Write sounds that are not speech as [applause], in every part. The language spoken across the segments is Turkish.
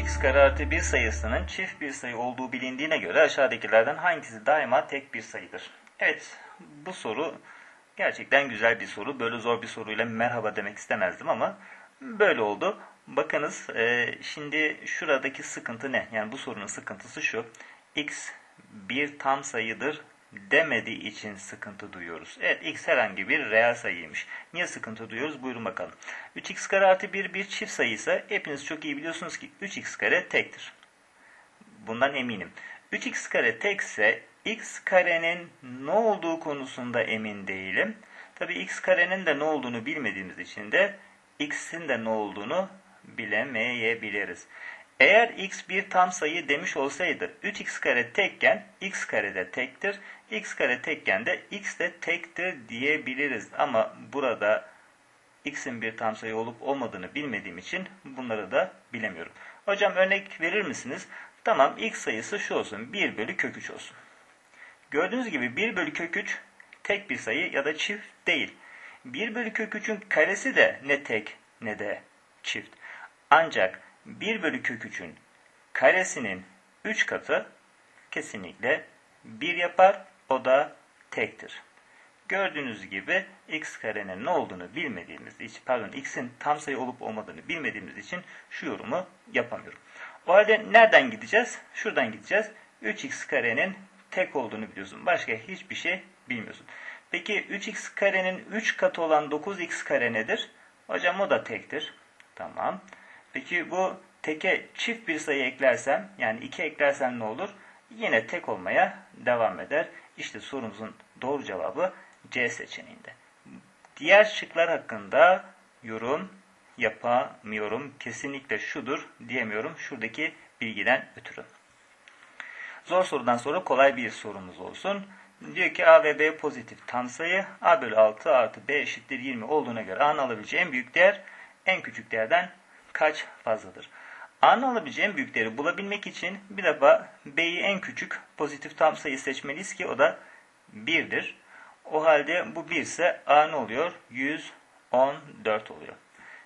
3x kare artı 1 sayısının çift bir sayı olduğu bilindiğine göre aşağıdakilerden hangisi daima tek bir sayıdır? Evet, bu soru gerçekten güzel bir soru. Böyle zor bir soruyla merhaba demek istemezdim ama böyle oldu. Bakınız e, şimdi şuradaki sıkıntı ne? Yani bu sorunun sıkıntısı şu. x bir tam sayıdır demediği için sıkıntı duyuyoruz. Evet x herhangi bir reel sayıymış. Niye sıkıntı duyuyoruz? Buyurun bakalım. 3x kare artı 1 bir çift sayı ise hepiniz çok iyi biliyorsunuz ki 3x kare tektir. Bundan eminim. 3x kare tekse x karenin ne olduğu konusunda emin değilim. Tabi x karenin de ne olduğunu bilmediğimiz için de x'in de ne olduğunu bilemeyebiliriz. Eğer x bir tam sayı demiş olsaydı 3x kare tekken x kare de tektir. x kare tekken de x de tektir diyebiliriz. Ama burada x'in bir tam sayı olup olmadığını bilmediğim için bunları da bilemiyorum. Hocam örnek verir misiniz? Tamam x sayısı şu olsun. 1 bölü kök 3 olsun. Gördüğünüz gibi 1 bölü kök 3 tek bir sayı ya da çift değil. 1 bölü kök 3'ün karesi de ne tek ne de çift. Ancak 1 bölü kök 3'ün karesinin 3 katı kesinlikle 1 yapar. O da tektir. Gördüğünüz gibi x karenin ne olduğunu bilmediğimiz için, pardon x'in tam sayı olup olmadığını bilmediğimiz için şu yorumu yapamıyorum. O halde nereden gideceğiz? Şuradan gideceğiz. 3x karenin tek olduğunu biliyorsun. Başka hiçbir şey bilmiyorsun. Peki 3x karenin 3 katı olan 9x kare nedir? Hocam o da tektir. Tamam. Peki bu teke çift bir sayı eklersem yani 2 eklersem ne olur? Yine tek olmaya devam eder. İşte sorumuzun doğru cevabı C seçeneğinde. Diğer şıklar hakkında yorum yapamıyorum. Kesinlikle şudur diyemiyorum. Şuradaki bilgiden ötürü. Zor sorudan sonra kolay bir sorumuz olsun. Diyor ki A ve B pozitif tam sayı. A bölü 6 artı B eşittir 20 olduğuna göre A'nın alabileceği en büyük değer en küçük değerden kaç fazladır? A'nın alabileceği en büyük değeri bulabilmek için bir defa B'yi en küçük pozitif tam sayı seçmeliyiz ki o da 1'dir. O halde bu 1 ise A ne oluyor? 114 oluyor.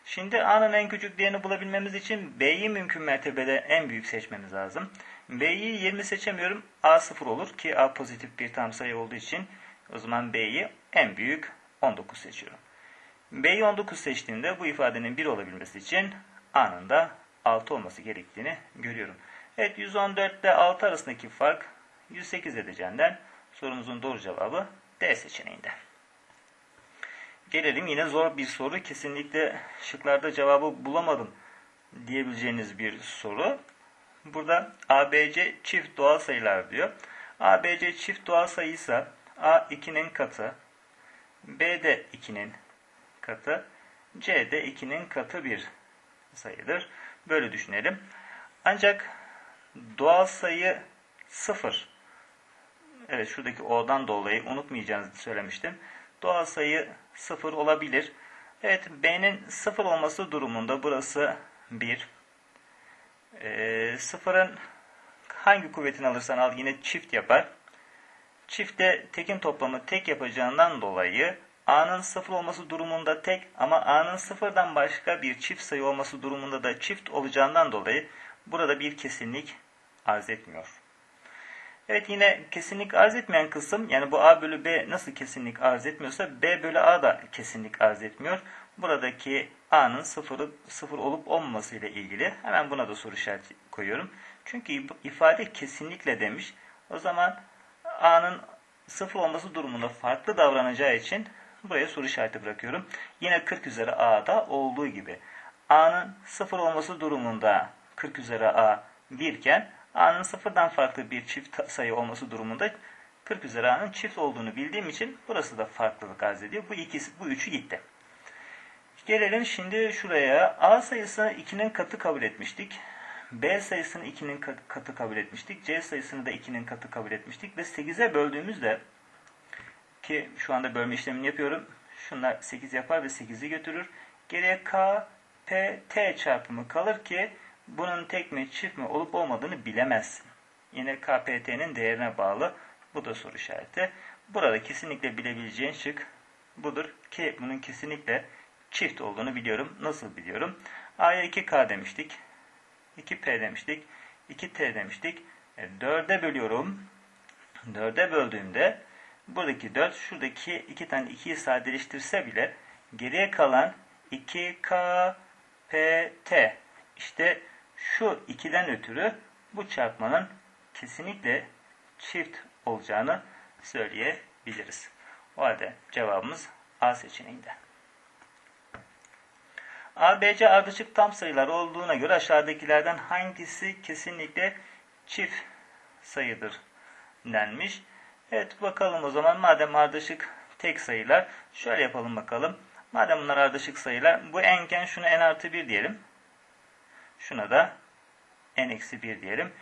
Şimdi A'nın en küçük değerini bulabilmemiz için B'yi mümkün mertebede en büyük seçmemiz lazım. B'yi 20 seçemiyorum. A 0 olur ki A pozitif bir tam sayı olduğu için o zaman B'yi en büyük 19 seçiyorum. B'yi 19 seçtiğimde bu ifadenin 1 olabilmesi için A'nın da 6 olması gerektiğini görüyorum. Evet 114 ile 6 arasındaki fark 108 edeceğinden sorumuzun doğru cevabı D seçeneğinde. Gelelim yine zor bir soru. Kesinlikle şıklarda cevabı bulamadım diyebileceğiniz bir soru. Burada ABC çift doğal sayılar diyor. ABC çift doğal sayıysa A 2'nin katı, B de 2'nin katı, C de 2'nin katı bir sayıdır. Böyle düşünelim. Ancak doğal sayı 0. Evet şuradaki O'dan dolayı unutmayacağınızı söylemiştim. Doğal sayı 0 olabilir. Evet B'nin 0 olması durumunda burası 1. E, sıfırın hangi kuvvetini alırsan al yine çift yapar. Çifte tekin toplamı tek yapacağından dolayı A'nın sıfır olması durumunda tek ama A'nın sıfırdan başka bir çift sayı olması durumunda da çift olacağından dolayı burada bir kesinlik arz etmiyor. Evet yine kesinlik arz etmeyen kısım yani bu A bölü B nasıl kesinlik arz etmiyorsa B bölü A da kesinlik arz etmiyor. Buradaki A'nın sıfırı, sıfır olup olmaması ile ilgili hemen buna da soru işareti koyuyorum. Çünkü ifade kesinlikle demiş. O zaman A'nın sıfır olması durumunda farklı davranacağı için buraya soru işareti bırakıyorum. Yine 40 üzeri A'da olduğu gibi. A'nın sıfır olması durumunda 40 üzeri A 1 iken A'nın sıfırdan farklı bir çift sayı olması durumunda 40 üzeri A'nın çift olduğunu bildiğim için burası da farklılık arz ediyor. Bu ikisi, bu üçü gitti. Gelelim şimdi şuraya. A sayısını 2'nin katı kabul etmiştik. B sayısını 2'nin katı kabul etmiştik. C sayısını da 2'nin katı kabul etmiştik. Ve 8'e böldüğümüzde ki şu anda bölme işlemini yapıyorum. Şunlar 8 yapar ve 8'i götürür. Geriye K, P, T çarpımı kalır ki bunun tek mi çift mi olup olmadığını bilemezsin. Yine KPT'nin değerine bağlı. Bu da soru işareti. Burada kesinlikle bilebileceğin şık budur ki bunun kesinlikle çift olduğunu biliyorum. Nasıl biliyorum? A'ya 2K demiştik. 2p demiştik. 2t demiştik. E, 4'e bölüyorum. 4'e böldüğümde buradaki 4 şuradaki iki tane 2'yi sadeleştirse bile geriye kalan 2k pt işte şu 2'den ötürü bu çarpmanın kesinlikle çift olacağını söyleyebiliriz. O halde cevabımız A seçeneğinde. ABC ardışık tam sayılar olduğuna göre aşağıdakilerden hangisi kesinlikle çift sayıdır denmiş. Evet bakalım o zaman madem ardışık tek sayılar şöyle yapalım bakalım. Madem bunlar ardışık sayılar bu enken şuna n artı 1 diyelim. Şuna da n eksi 1 diyelim.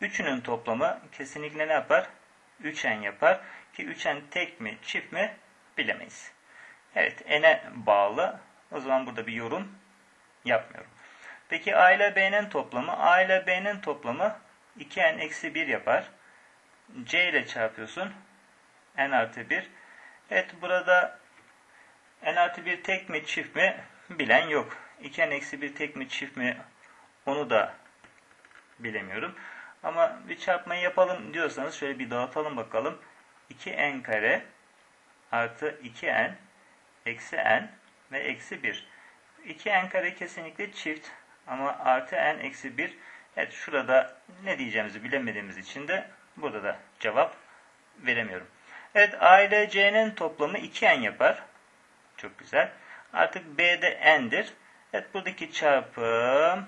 Üçünün toplamı kesinlikle ne yapar? 3n yapar. Ki 3n tek mi çift mi bilemeyiz. Evet n'e bağlı. O zaman burada bir yorum yapmıyorum. Peki a ile b'nin toplamı? a ile b'nin toplamı 2n eksi 1 yapar. C ile çarpıyorsun. n artı 1. Evet burada n artı 1 tek mi çift mi bilen yok. 2n eksi 1 tek mi çift mi onu da bilemiyorum. Ama bir çarpmayı yapalım diyorsanız şöyle bir dağıtalım bakalım. 2n kare artı 2n eksi n ve eksi 1. 2n kare kesinlikle çift ama artı n eksi 1. Evet şurada ne diyeceğimizi bilemediğimiz için de burada da cevap veremiyorum. Evet a ile c'nin toplamı 2n yapar. Çok güzel. Artık b de n'dir. Evet buradaki çarpım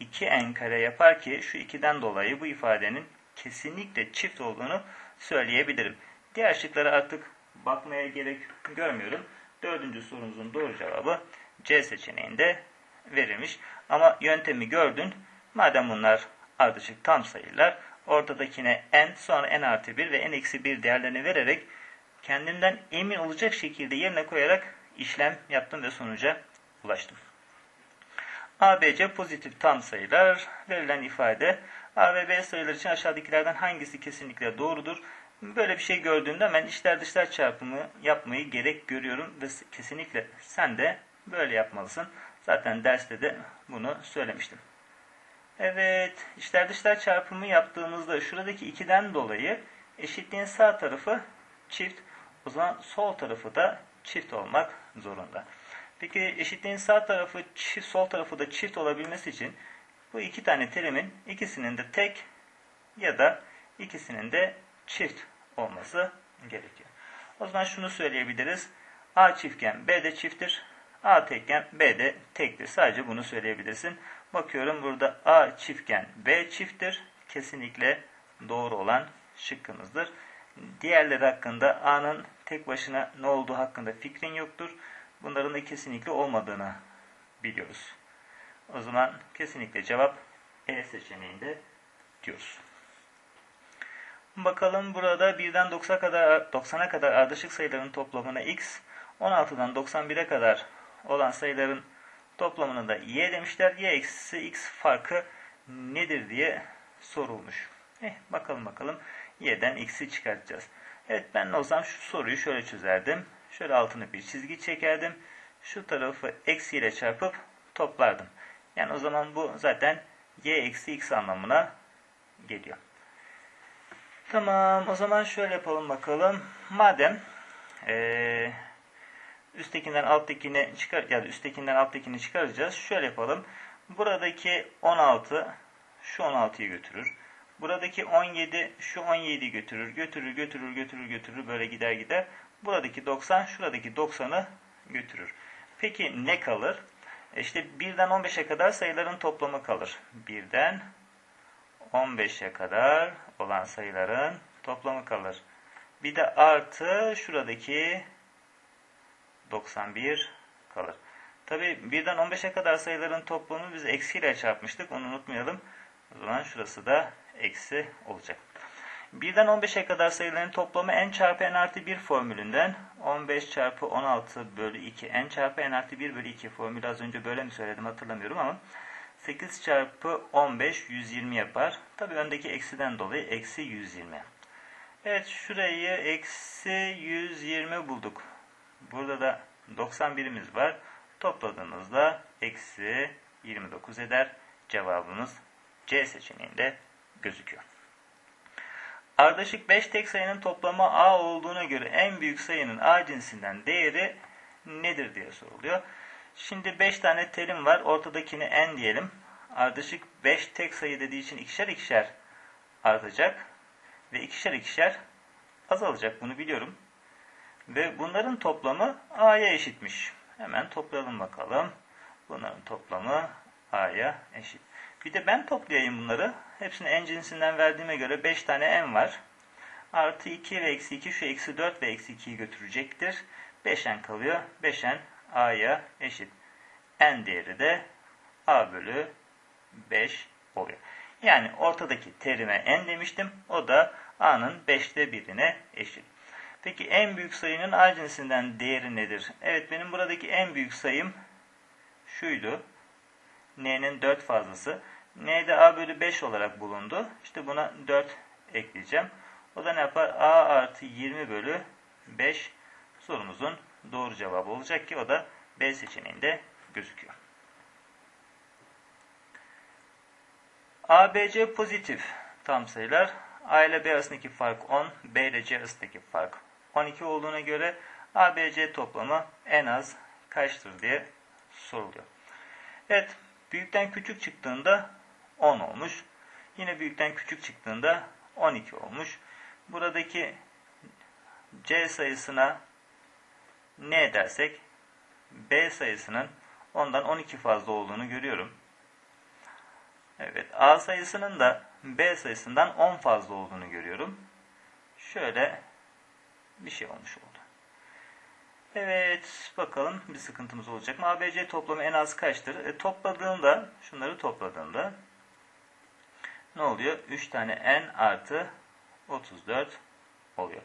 2n kare yapar ki şu 2'den dolayı bu ifadenin kesinlikle çift olduğunu söyleyebilirim. Diğer şıklara artık bakmaya gerek görmüyorum. Dördüncü sorumuzun doğru cevabı C seçeneğinde verilmiş. Ama yöntemi gördün. Madem bunlar ardışık tam sayılar ortadakine n sonra n artı 1 ve n eksi 1 değerlerini vererek kendimden emin olacak şekilde yerine koyarak işlem yaptım ve sonuca ulaştım. ABC pozitif tam sayılar verilen ifade A ve B sayılar için aşağıdakilerden hangisi kesinlikle doğrudur? Böyle bir şey gördüğümde ben içler dışlar çarpımı yapmayı gerek görüyorum ve kesinlikle sen de böyle yapmalısın. Zaten derste de bunu söylemiştim. Evet, içler dışlar çarpımı yaptığımızda şuradaki 2'den dolayı eşitliğin sağ tarafı çift, o zaman sol tarafı da çift olmak zorunda. Peki eşitliğin sağ tarafı çift, sol tarafı da çift olabilmesi için bu iki tane terimin ikisinin de tek ya da ikisinin de çift olması gerekiyor. O zaman şunu söyleyebiliriz. A çiftken B de çifttir. A tekken B de tektir. Sadece bunu söyleyebilirsin. Bakıyorum burada A çiftken B çifttir. Kesinlikle doğru olan şıkkımızdır. Diğerleri hakkında A'nın tek başına ne olduğu hakkında fikrin yoktur. Bunların da kesinlikle olmadığını biliyoruz. O zaman kesinlikle cevap E seçeneğinde diyoruz. Bakalım burada 1'den 90'a kadar 90'a kadar ardışık sayıların toplamına x, 16'dan 91'e kadar olan sayıların toplamına da y demişler. y eksi x farkı nedir diye sorulmuş. Eh, bakalım bakalım y'den x'i çıkartacağız. Evet ben o zaman şu soruyu şöyle çözerdim. Şöyle altını bir çizgi çekerdim. Şu tarafı eksi ile çarpıp toplardım. Yani o zaman bu zaten y eksi x anlamına geliyor. Tamam o zaman şöyle yapalım bakalım. Madem ee, üsttekinden alttakini çıkar ya da üsttekinden alttakini çıkaracağız. Şöyle yapalım. Buradaki 16 şu 16'yı götürür. Buradaki 17 şu 17'yi götürür. Götürür, götürür, götürür, götürür. Böyle gider gider. Buradaki 90 şuradaki 90'ı götürür. Peki ne kalır? İşte 1'den 15'e kadar sayıların toplamı kalır. 1'den 15'e kadar olan sayıların toplamı kalır. Bir de artı şuradaki 91 kalır. Tabi 1'den 15'e kadar sayıların toplamını biz eksiyle çarpmıştık. Onu unutmayalım. O zaman şurası da eksi olacak. 1'den 15'e kadar sayıların toplamı n çarpı n artı 1 formülünden 15 çarpı 16 bölü 2 n çarpı n artı 1 bölü 2 formülü az önce böyle mi söyledim hatırlamıyorum ama 8 çarpı 15 120 yapar. Tabi öndeki eksiden dolayı eksi 120. Evet şurayı eksi 120 bulduk. Burada da 91'imiz var. Topladığımızda eksi 29 eder. Cevabımız C seçeneğinde gözüküyor. Ardışık 5 tek sayının toplamı A olduğuna göre en büyük sayının A cinsinden değeri nedir diye soruluyor. Şimdi 5 tane terim var. Ortadakini n diyelim. Ardışık 5 tek sayı dediği için ikişer ikişer artacak. Ve ikişer ikişer azalacak. Bunu biliyorum. Ve bunların toplamı A'ya eşitmiş. Hemen toplayalım bakalım. Bunların toplamı A'ya eşit. Bir de ben toplayayım bunları. Hepsini n cinsinden verdiğime göre 5 tane n var. Artı 2 ve eksi 2 şu eksi 4 ve eksi 2'yi götürecektir. 5n kalıyor. 5n a'ya eşit. n değeri de a bölü 5 oluyor. Yani ortadaki terime n demiştim. O da a'nın 5'te birine eşit. Peki en büyük sayının a cinsinden değeri nedir? Evet benim buradaki en büyük sayım şuydu n'nin 4 fazlası. n'de a bölü 5 olarak bulundu. İşte buna 4 ekleyeceğim. O da ne yapar? a artı 20 bölü 5 sorumuzun doğru cevabı olacak ki o da B seçeneğinde gözüküyor. A, B, C pozitif tam sayılar. A ile B arasındaki fark 10, B ile C arasındaki fark 12 olduğuna göre A, B, C toplamı en az kaçtır diye soruluyor. Evet, Büyükten küçük çıktığında 10 olmuş. Yine büyükten küçük çıktığında 12 olmuş. Buradaki C sayısına ne dersek B sayısının ondan 12 fazla olduğunu görüyorum. Evet A sayısının da B sayısından 10 fazla olduğunu görüyorum. Şöyle bir şey olmuş oldu. Evet bakalım bir sıkıntımız olacak mı? ABC toplamı en az kaçtır? E, topladığında şunları topladığında ne oluyor? 3 tane n artı 34 oluyor.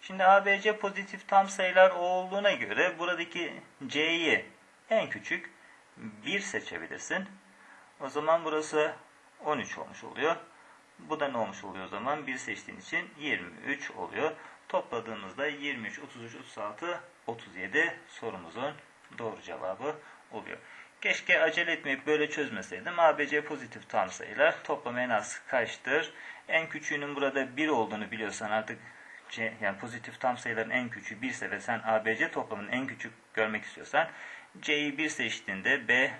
Şimdi ABC pozitif tam sayılar olduğuna göre buradaki c'yi en küçük 1 seçebilirsin. O zaman burası 13 olmuş oluyor. Bu da ne olmuş oluyor o zaman? 1 seçtiğin için 23 oluyor. Topladığımızda 23, 33, 36, 37 sorumuzun doğru cevabı oluyor. Keşke acele etmeyip böyle çözmeseydim. ABC pozitif tam sayılar. Toplam en az kaçtır? En küçüğünün burada 1 olduğunu biliyorsan artık C, yani pozitif tam sayıların en küçüğü 1 ise ve sen ABC toplamının en küçük görmek istiyorsan C'yi 1 seçtiğinde B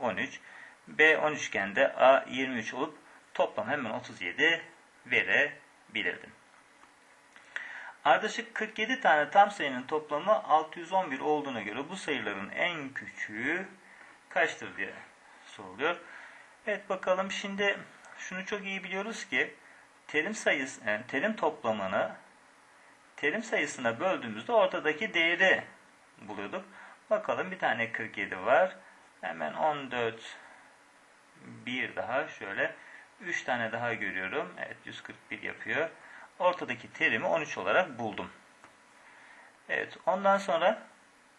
13, B 13 iken de A 23 olup toplam hemen 37 verebilirdin. Ardışık 47 tane tam sayının toplamı 611 olduğuna göre bu sayıların en küçüğü kaçtır diye soruluyor. Evet bakalım şimdi şunu çok iyi biliyoruz ki terim sayısı yani terim toplamını terim sayısına böldüğümüzde ortadaki değeri buluyorduk. Bakalım bir tane 47 var. Hemen 14 bir daha şöyle 3 tane daha görüyorum. Evet 141 yapıyor ortadaki terimi 13 olarak buldum. Evet ondan sonra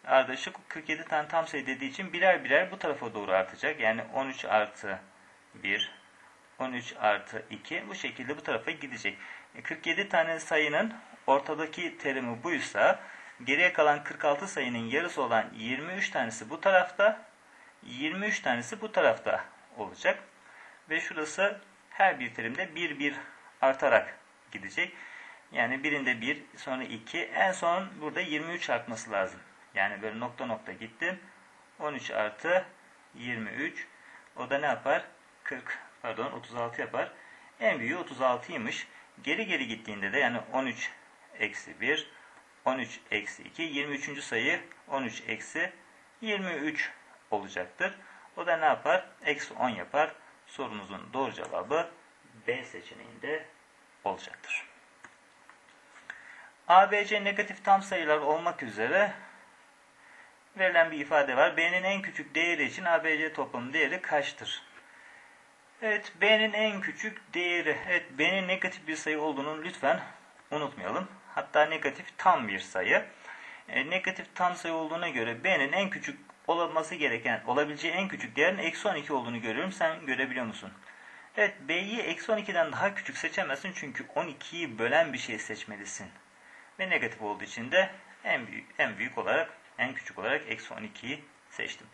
ardışık 47 tane tam sayı dediği için birer birer bu tarafa doğru artacak. Yani 13 artı 1, 13 artı 2 bu şekilde bu tarafa gidecek. 47 e, tane sayının ortadaki terimi buysa geriye kalan 46 sayının yarısı olan 23 tanesi bu tarafta 23 tanesi bu tarafta olacak. Ve şurası her bir terimde 1 1 artarak gidecek. Yani birinde 1, sonra 2, en son burada 23 artması lazım. Yani böyle nokta nokta gittim. 13 artı 23. O da ne yapar? 40, pardon 36 yapar. En büyüğü 36'ymış. Geri geri gittiğinde de yani 13 eksi 1, 13 eksi 2, 23. sayı 13 eksi 23 olacaktır. O da ne yapar? Eksi 10 yapar. Sorumuzun doğru cevabı B seçeneğinde olacaktır. ABC negatif tam sayılar olmak üzere verilen bir ifade var. B'nin en küçük değeri için ABC toplamı değeri kaçtır? Evet, B'nin en küçük değeri. Evet, B'nin negatif bir sayı olduğunu lütfen unutmayalım. Hatta negatif tam bir sayı. E, negatif tam sayı olduğuna göre B'nin en küçük olması gereken, olabileceği en küçük değerin eksi 12 olduğunu görüyorum. Sen görebiliyor musun? Evet B'yi eksi 12'den daha küçük seçemezsin çünkü 12'yi bölen bir şey seçmelisin. Ve negatif olduğu için de en büyük, en büyük olarak en küçük olarak eksi 12'yi seçtim.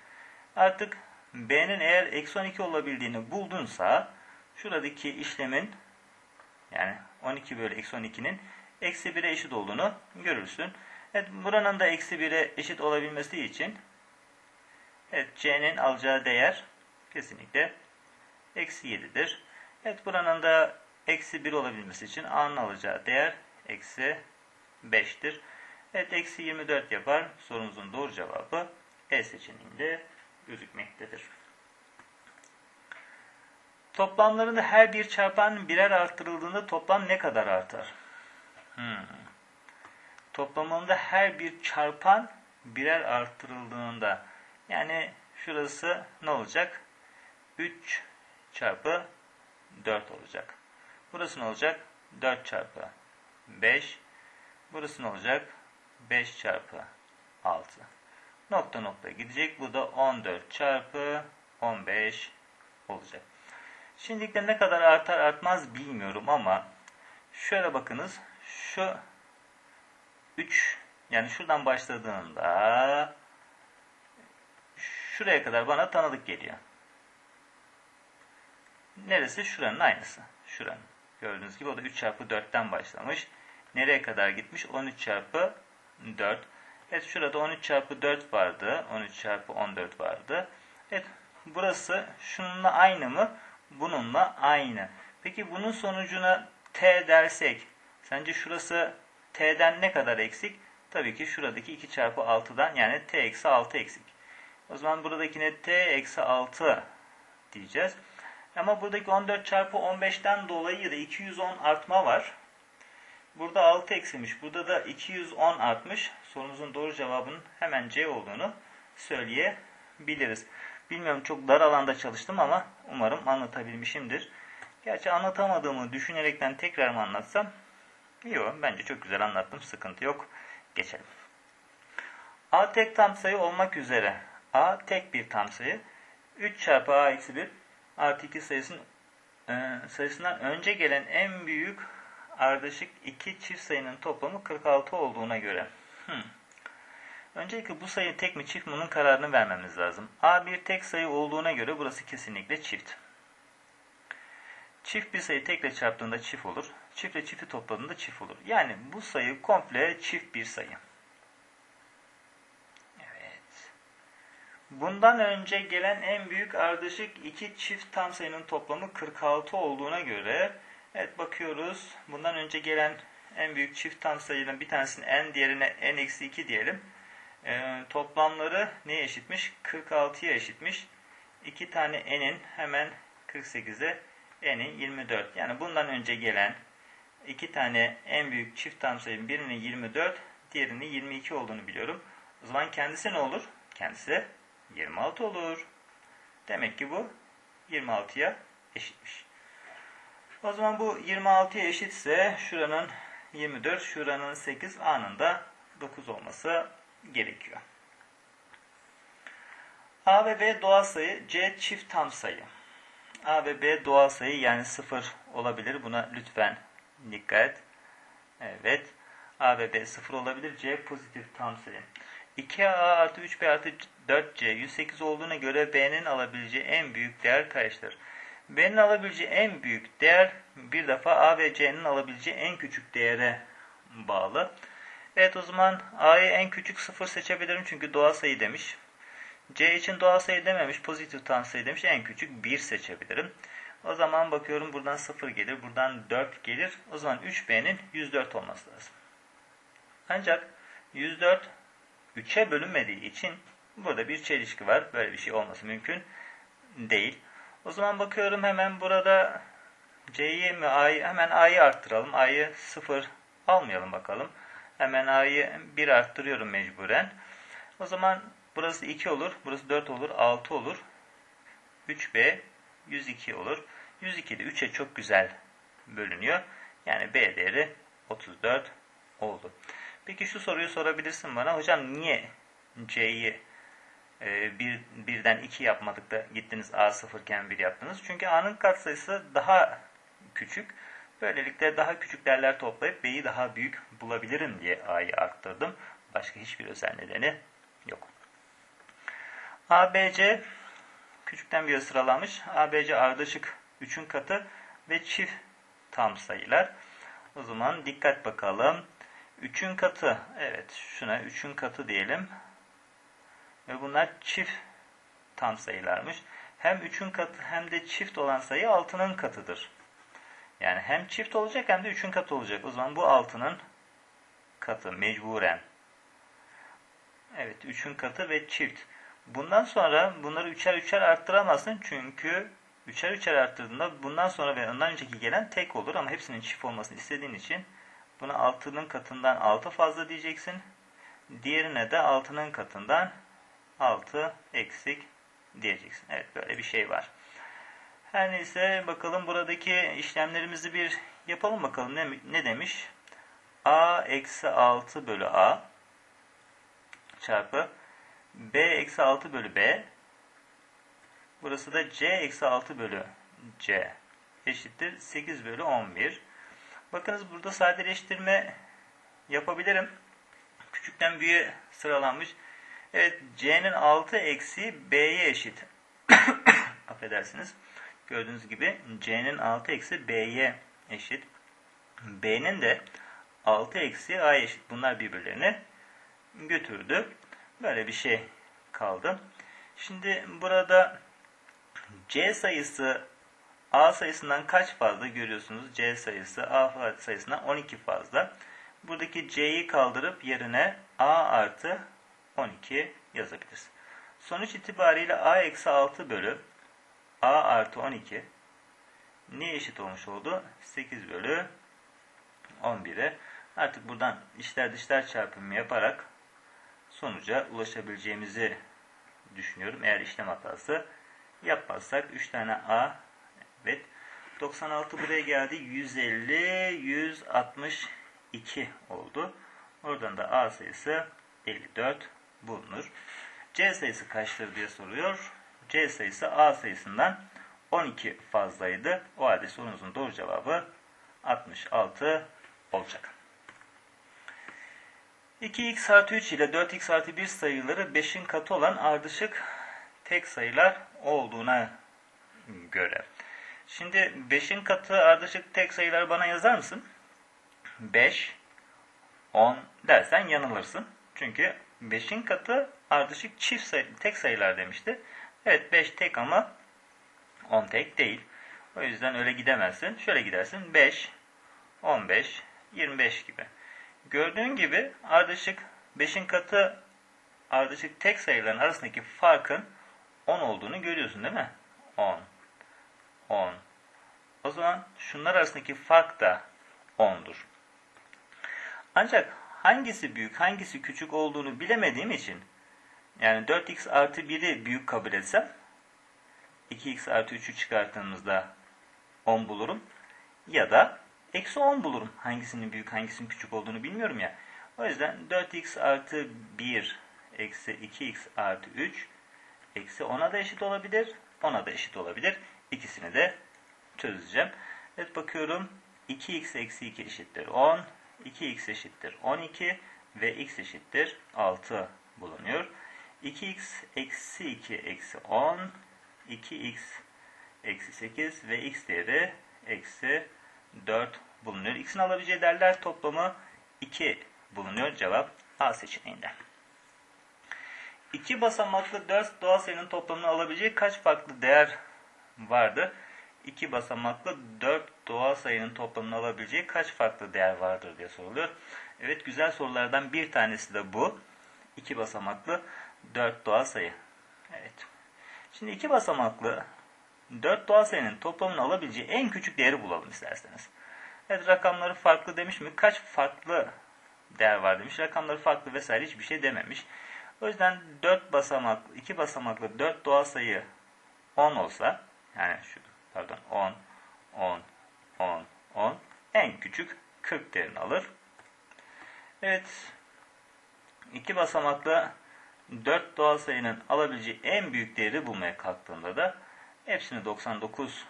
Artık B'nin eğer eksi 12 olabildiğini buldunsa şuradaki işlemin yani 12 bölü eksi 12'nin eksi 1'e eşit olduğunu görürsün. Evet buranın da eksi 1'e eşit olabilmesi için evet c'nin alacağı değer kesinlikle eksi 7'dir. Evet buranın da eksi 1 olabilmesi için a'nın alacağı değer eksi 5'tir. Evet eksi 24 yapar. Sorumuzun doğru cevabı E seçeneğinde gözükmektedir. Toplamlarında her bir çarpan birer arttırıldığında toplam ne kadar artar? Hmm. Toplamında her bir çarpan birer arttırıldığında yani şurası ne olacak? 3 çarpı 4 olacak. Burası ne olacak? 4 çarpı 5. Burası ne olacak? 5 çarpı 6. Nokta nokta gidecek. Bu da 14 çarpı 15 olacak. Şimdilikte ne kadar artar artmaz bilmiyorum ama şöyle bakınız. Şu 3 yani şuradan başladığında şuraya kadar bana tanıdık geliyor. Neresi? Şuranın aynısı. Şuranın. Gördüğünüz gibi o da 3 çarpı 4'ten başlamış. Nereye kadar gitmiş? 13 çarpı 4. Evet şurada 13 çarpı 4 vardı. 13 çarpı 14 vardı. Evet burası şununla aynı mı? Bununla aynı. Peki bunun sonucuna t dersek sence şurası t'den ne kadar eksik? Tabii ki şuradaki 2 çarpı 6'dan yani t eksi 6 eksik. O zaman buradakine t eksi 6 diyeceğiz. Ama buradaki 14 çarpı 15'ten dolayı da 210 artma var. Burada 6 eksimiş. Burada da 210 artmış. Sorumuzun doğru cevabının hemen C olduğunu söyleyebiliriz. Bilmiyorum çok dar alanda çalıştım ama umarım anlatabilmişimdir. Gerçi anlatamadığımı düşünerekten tekrar mı anlatsam? Yok bence çok güzel anlattım. Sıkıntı yok. Geçelim. A tek tam sayı olmak üzere A tek bir tam sayı 3 çarpı A eksi 1 artı 2 sayısının e, sayısından önce gelen en büyük ardışık iki çift sayının toplamı 46 olduğuna göre. Hmm. Öncelikle bu sayı tek mi çift mi bunun kararını vermemiz lazım. A bir tek sayı olduğuna göre burası kesinlikle çift. Çift bir sayı tekle çarptığında çift olur. Çiftle çifti topladığında çift olur. Yani bu sayı komple çift bir sayı. Evet. Bundan önce gelen en büyük ardışık iki çift tam sayının toplamı 46 olduğuna göre evet bakıyoruz. Bundan önce gelen en büyük çift tam sayının bir tanesini n diğerine n-2 diyelim. Ee, toplamları neye eşitmiş? 46'ya eşitmiş. 2 tane n'in hemen 48'e n'in 24. Yani bundan önce gelen iki tane en büyük çift tam sayının birinin 24, diğerinin 22 olduğunu biliyorum. O zaman kendisi ne olur? Kendisi 26 olur. Demek ki bu 26'ya eşitmiş. O zaman bu 26'ya eşitse şuranın 24, şuranın 8, A'nın da 9 olması gerekiyor. A ve B doğal sayı, C çift tam sayı. A ve B doğal sayı yani 0 olabilir. Buna lütfen dikkat. Evet. A ve B 0 olabilir. C pozitif tam sayı. 2A artı 3B artı 4C 108 olduğuna göre B'nin alabileceği en büyük değer kaçtır? B'nin alabileceği en büyük değer bir defa A ve C'nin alabileceği en küçük değere bağlı. Evet o zaman A'yı en küçük 0 seçebilirim çünkü doğal sayı demiş. C için doğal sayı dememiş, pozitif tam sayı demiş. En küçük 1 seçebilirim. O zaman bakıyorum buradan 0 gelir, buradan 4 gelir. O zaman 3B'nin 104 olması lazım. Ancak 104 3'e bölünmediği için burada bir çelişki var. Böyle bir şey olması mümkün değil. O zaman bakıyorum hemen burada C'yi mi A'yı hemen A'yı arttıralım. A'yı 0 almayalım bakalım. Hemen A'yı 1 arttırıyorum mecburen. O zaman burası 2 olur. Burası 4 olur. 6 olur. 3B 102 olur. 102 de 3'e çok güzel bölünüyor. Yani B değeri 34 oldu. Peki şu soruyu sorabilirsin bana. Hocam niye C'yi e, bir, birden 2 yapmadık da gittiniz A 0 iken 1 yaptınız? Çünkü A'nın katsayısı daha küçük. Böylelikle daha küçük değerler toplayıp B'yi daha büyük bulabilirim diye A'yı arttırdım. Başka hiçbir özel nedeni yok. ABC küçükten bir sıralanmış. ABC ardışık 3'ün katı ve çift tam sayılar. O zaman dikkat bakalım. 3'ün katı. Evet şuna 3'ün katı diyelim. Ve bunlar çift tam sayılarmış. Hem 3'ün katı hem de çift olan sayı 6'nın katıdır. Yani hem çift olacak hem de 3'ün katı olacak. O zaman bu 6'nın katı mecburen. Evet 3'ün katı ve çift. Bundan sonra bunları üçer üçer arttıramazsın. Çünkü üçer üçer arttırdığında bundan sonra ve ondan önceki gelen tek olur. Ama hepsinin çift olmasını istediğin için buna 6'nın katından 6 fazla diyeceksin. Diğerine de 6'nın katından 6 eksik diyeceksin. Evet böyle bir şey var. Her neyse bakalım buradaki işlemlerimizi bir yapalım bakalım ne, ne demiş? a eksi 6 bölü a çarpı b eksi 6 bölü b burası da c eksi 6 bölü c eşittir 8 bölü 11. Bakınız burada sadeleştirme yapabilirim. Küçükten büyüğe sıralanmış. Evet c'nin 6 eksi b'ye eşit. [coughs] Affedersiniz. Gördüğünüz gibi c'nin 6 eksi b'ye eşit. b'nin de 6 eksi a eşit. Bunlar birbirlerini götürdü. Böyle bir şey kaldı. Şimdi burada c sayısı a sayısından kaç fazla görüyorsunuz? c sayısı a sayısından 12 fazla. Buradaki c'yi kaldırıp yerine a artı 12 yazabiliriz. Sonuç itibariyle a eksi 6 bölü a artı 12 ne eşit olmuş oldu? 8 bölü 11'e. Artık buradan içler dışlar çarpımı yaparak sonuca ulaşabileceğimizi düşünüyorum. Eğer işlem hatası yapmazsak 3 tane A evet 96 buraya geldi. 150 162 oldu. Oradan da A sayısı 54 bulunur. C sayısı kaçtır diye soruyor. C sayısı A sayısından 12 fazlaydı. O halde sorunuzun doğru cevabı 66 olacak. 2x artı 3 ile 4x artı 1 sayıları 5'in katı olan ardışık tek sayılar olduğuna göre. Şimdi 5'in katı ardışık tek sayılar bana yazar mısın? 5, 10 dersen yanılırsın. Çünkü 5'in katı ardışık çift sayı, tek sayılar demişti. Evet 5 tek ama 10 tek değil. O yüzden öyle gidemezsin. Şöyle gidersin. 5, 15, 25 gibi. Gördüğün gibi ardışık 5'in katı ardışık tek sayıların arasındaki farkın 10 olduğunu görüyorsun değil mi? 10, 10. O zaman şunlar arasındaki fark da 10'dur. Ancak hangisi büyük hangisi küçük olduğunu bilemediğim için yani 4x artı 1'i büyük kabul etsem 2x artı 3'ü çıkarttığımızda 10 bulurum. Ya da eksi 10 bulurum. Hangisinin büyük hangisinin küçük olduğunu bilmiyorum ya. O yüzden 4x artı 1 eksi 2x artı 3 eksi 10'a da eşit olabilir. 10'a da eşit olabilir. İkisini de çözeceğim. Evet bakıyorum. 2x eksi 2 eşittir 10. 2x eşittir 12 ve x eşittir 6 bulunuyor. 2x eksi 2 eksi 10 2x eksi 8 ve x değeri eksi 4 bulunuyor. X'in alabileceği değerler toplamı 2 bulunuyor. Cevap A seçeneğinde. İki basamaklı 4 doğal sayının toplamını alabileceği kaç farklı değer vardı? İki basamaklı 4 doğal sayının toplamını alabileceği kaç farklı değer vardır diye soruluyor. Evet güzel sorulardan bir tanesi de bu. İki basamaklı 4 doğal sayı. Evet. Şimdi iki basamaklı 4 doğal sayının toplamını alabileceği en küçük değeri bulalım isterseniz. Evet rakamları farklı demiş mi? Kaç farklı değer var demiş. Rakamları farklı vesaire hiçbir şey dememiş. O yüzden 4 basamaklı, 2 basamaklı 4 doğal sayı 10 olsa yani şu pardon 10 10 10 10 en küçük 40 değerini alır. Evet. 2 basamaklı 4 doğal sayının alabileceği en büyük değeri bulmaya kalktığında da hepsini 99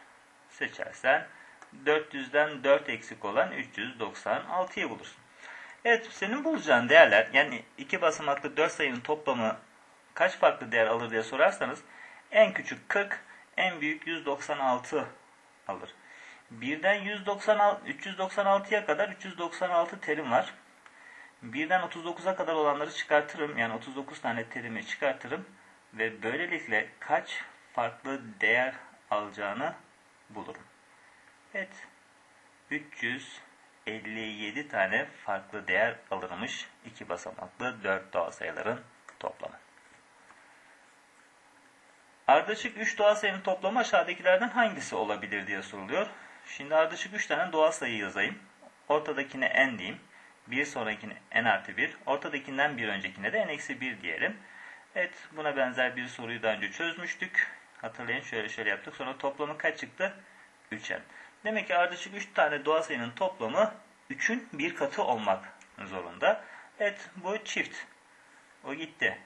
seçersen 400'den 4 eksik olan 396'yı bulursun. Evet senin bulacağın değerler yani iki basamaklı 4 sayının toplamı kaç farklı değer alır diye sorarsanız en küçük 40 en büyük 196 alır. Birden 196, 396'ya kadar 396 terim var. Birden 39'a kadar olanları çıkartırım. Yani 39 tane terimi çıkartırım. Ve böylelikle kaç farklı değer alacağını bulurum. Evet. 357 tane farklı değer alırmış. iki basamaklı 4 doğal sayıların toplamı. Ardışık 3 doğal sayının toplamı aşağıdakilerden hangisi olabilir diye soruluyor. Şimdi ardışık 3 tane doğal sayı yazayım. Ortadakine n diyeyim. Bir sonrakine n artı 1. Ortadakinden bir öncekine de n eksi 1 diyelim. Evet buna benzer bir soruyu daha önce çözmüştük. Hatırlayın şöyle şöyle yaptık. Sonra toplamı kaç çıktı? 3n. Demek ki ardışık 3 tane doğal sayının toplamı 3'ün bir katı olmak zorunda. Evet bu çift. O gitti.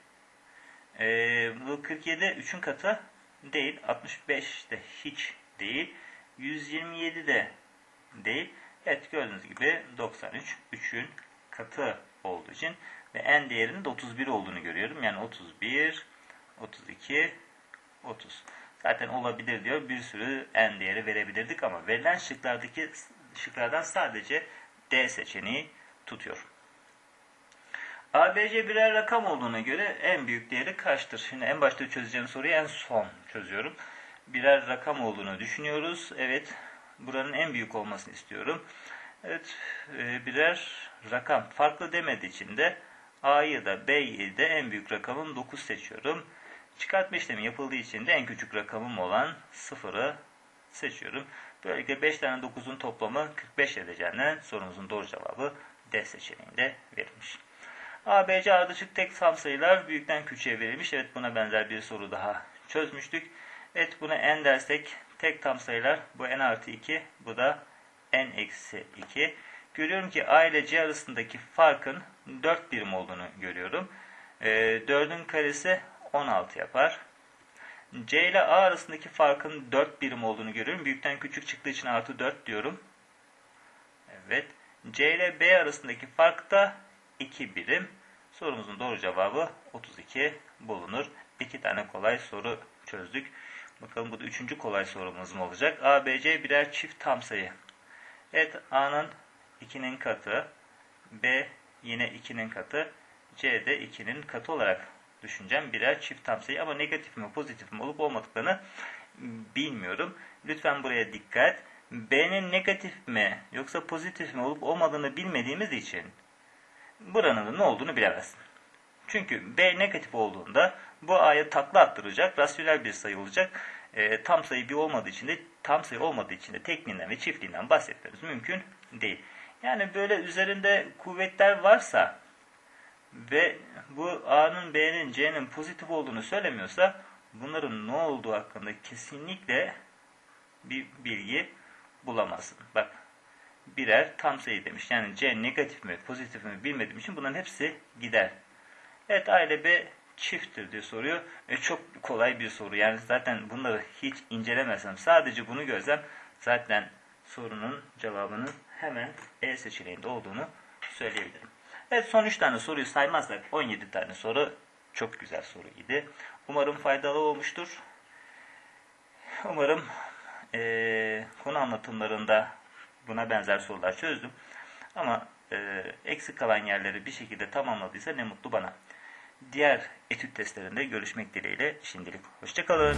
Ee, bu 47 3'ün katı değil. 65 de hiç değil. 127 de değil. Evet gördüğünüz gibi 93 3'ün katı olduğu için ve n değerinin de 31 olduğunu görüyorum. Yani 31, 32, 30. Zaten olabilir diyor. Bir sürü n değeri verebilirdik ama verilen şıklardaki şıklardan sadece D seçeneği tutuyor. ABC birer rakam olduğuna göre en büyük değeri kaçtır? Şimdi en başta çözeceğim soruyu en son çözüyorum. Birer rakam olduğunu düşünüyoruz. Evet, buranın en büyük olmasını istiyorum. Evet, e, birer rakam. Farklı demediği için de A'yı da B'yi de en büyük rakamın 9 seçiyorum. Çıkartma işlemi yapıldığı için de en küçük rakamım olan 0'ı seçiyorum. Böylelikle 5 tane 9'un toplamı 45 edeceğinden sorumuzun doğru cevabı D seçeneğinde verilmiş. ABC ardışık tek tam sayılar büyükten küçüğe verilmiş. Evet buna benzer bir soru daha çözmüştük. Evet buna n dersek tek tam sayılar bu n artı 2 bu da n eksi 2. Görüyorum ki A ile C arasındaki farkın 4 birim olduğunu görüyorum. E, 4'ün karesi 16 yapar. C ile A arasındaki farkın 4 birim olduğunu görüyorum. Büyükten küçük çıktığı için artı 4 diyorum. Evet. C ile B arasındaki fark da 2 birim. Sorumuzun doğru cevabı 32 bulunur. İki tane kolay soru çözdük. Bakalım bu da üçüncü kolay sorumuz mu olacak? A, B, C birer çift tam sayı. Evet A'nın 2'nin katı. B yine 2'nin katı. C de 2'nin katı olarak düşüneceğim. Birer çift tam sayı ama negatif mi pozitif mi olup olmadıklarını bilmiyorum. Lütfen buraya dikkat. B'nin negatif mi yoksa pozitif mi olup olmadığını bilmediğimiz için buranın ne olduğunu bilemezsin. Çünkü B negatif olduğunda bu A'ya takla attıracak, rasyonel bir sayı olacak. E, tam sayı bir olmadığı için de tam sayı olmadığı için de tekliğinden ve çiftliğinden bahsetmemiz mümkün değil. Yani böyle üzerinde kuvvetler varsa ve bu A'nın, B'nin, C'nin pozitif olduğunu söylemiyorsa bunların ne olduğu hakkında kesinlikle bir bilgi bulamazsın. Bak birer tam sayı demiş. Yani C negatif mi pozitif mi bilmediğim için bunların hepsi gider. Evet A ile B çifttir diye soruyor. E, çok kolay bir soru. Yani zaten bunları hiç incelemesem sadece bunu görsem zaten sorunun cevabının hemen E seçeneğinde olduğunu söyleyebilirim. Evet son 3 tane soruyu saymazsak 17 tane soru çok güzel soru idi. Umarım faydalı olmuştur. Umarım e, konu anlatımlarında buna benzer sorular çözdüm. Ama e, eksik kalan yerleri bir şekilde tamamladıysa ne mutlu bana. Diğer etüt testlerinde görüşmek dileğiyle şimdilik hoşçakalın.